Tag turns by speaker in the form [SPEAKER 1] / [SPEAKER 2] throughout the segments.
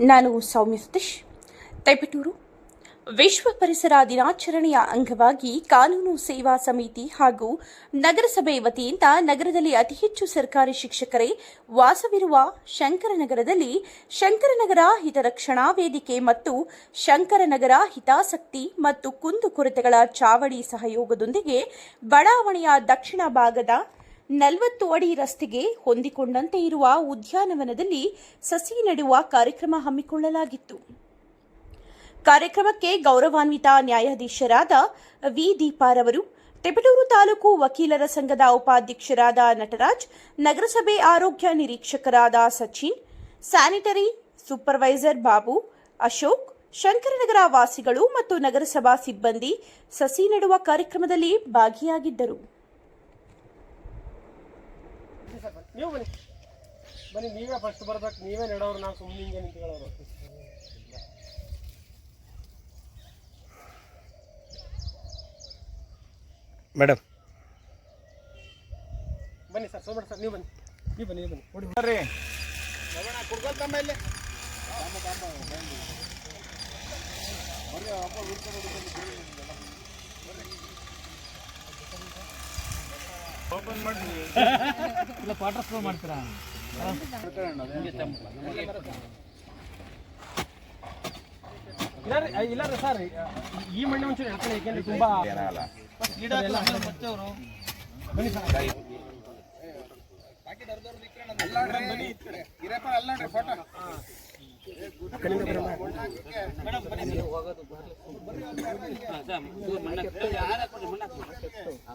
[SPEAKER 1] ನಾನು ಸೌಮ್ಯ ಸತೀಶ್. ತೈಪಟೂರು. ವಿಶ್ವ ಪರಿಸರ ದಿನಾಚರಣೆಯ ಅಂಗವಾಗಿ ಕಾನೂನು ಸೇವಾ ಸಮಿತಿ ಹಾಗೂ ನಗರಸಭೆ ವತಿಯಿಂದ ನಗರದಲ್ಲಿ ಅತಿ ಹೆಚ್ಚು ಸರ್ಕಾರಿ ಶಿಕ್ಷಕರೇ ವಾಸವಿರುವ ಶಂಕರನಗರದಲ್ಲಿ ಶಂಕರನಗರ ಹಿತರಕ್ಷಣಾ ವೇದಿಕೆ ಮತ್ತು ಶಂಕರನಗರ ಹಿತಾಸಕ್ತಿ ಮತ್ತು ಕುಂದುಕೊರತೆಗಳ ಚಾವಡಿ ಸಹಯೋಗದೊಂದಿಗೆ ಬಡಾವಣೆಯ ದಕ್ಷಿಣ ಭಾಗದ ನಲವತ್ತು ಅಡಿ ರಸ್ತೆಗೆ ಹೊಂದಿಕೊಂಡಂತೆ ಇರುವ ಉದ್ಯಾನವನದಲ್ಲಿ ಸಸಿ ನೆಡುವ ಕಾರ್ಯಕ್ರಮ ಹಮ್ಮಿಕೊಳ್ಳಲಾಗಿತ್ತು. ಕಾರ್ಯಕ್ರಮಕ್ಕೆ ಗೌರವಾನ್ವಿತ ನ್ಯಾಯಾಧೀಶರಾದ ವಿ. ದೀಪಾರವರು ತೆಪಟೂರು ತಾಲೂಕು ವಕೀಲರ ಸಂಘದ ಉಪಾಧ್ಯಕ್ಷರಾದ ನಟರಾಜ್, ನಗರಸಭೆ ಆರೋಗ್ಯ ನಿರೀಕ್ಷಕರಾದ ಸಚಿನ್, ಸ್ಯಾನಿಟರಿ ಸೂಪರ್ವೈಸರ್ ಬಾಬು, ಅಶೋಕ್, ಶಂಕರನಗರ ವಾಸಿಗಳು ಮತ್ತು ನಗರಸಭಾ ಸಿಬ್ಬಂದಿ ಸಸಿ ನೆಡುವ ಕಾರ್ಯಕ್ರಮದಲ್ಲಿ ಭಾಗಿಯಾಗಿದ್ದರು.
[SPEAKER 2] ನೀವು ಬನ್ನಿ. ಬನ್ನಿ ನೀವೇ ಫಸ್ಟ್ ಬರ್ಬೇಕು ನೀವೇ ನೆಡೋರು ನಾವು ಸುಮ್ಮನೆ ಹಿಂಗೆ ನಿಂತ್ಕೊಳ್ಳೋರು
[SPEAKER 3] ಮೇಡಮ್.
[SPEAKER 2] ಬನ್ನಿ ಸರ್ ಸೋಮಣ್ಣ ಸರ್ ನೀವು ಬನ್ನಿ. ನೀವು ಬನ್ನಿ ನೀವು ಬನ್ನಿ. ನೋಡಿ
[SPEAKER 3] ಬರ್ರಿ.
[SPEAKER 2] ಇಲ್ಲ. ರೀ ಇಲ್ಲ ವಾಟರ್ ಫ್ಲೋ ಮಾಡ್ತೀರಾ ಇಲ್ಲ ರೀ ಸರ್ ಈ ಮಣ್ಣು ಒಂಚೂರು ಹೇಳ್ತಾರೆ ಏಕೆಂದ್ರೆ ತುಂಬಾ ಬನ್ನಿ ಸರ್ ಆ ಕಡೆಯಿಂದ ಬರೋಣ. ಹಾ,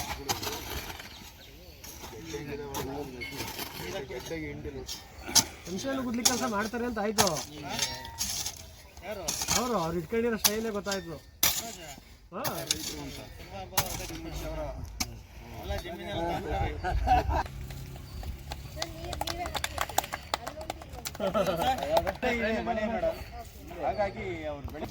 [SPEAKER 2] ಹುಣಸೆಹಣ್ಣು ಗುದ್ಲಿ ಕೆಲಸ ಮಾಡ್ತಾರೆ ಅಂತ ಆಯ್ತು ಅವರು ಅವ್ರು ಇಟ್ಕೊಂಡಿರೋ ಸ್ಟೈಲೇ ಗೊತ್ತಾಯ್ತು ಹಾ.
[SPEAKER 3] ಹಾಗಾಗಿ ಅವ್ರು ಬೆಳೆ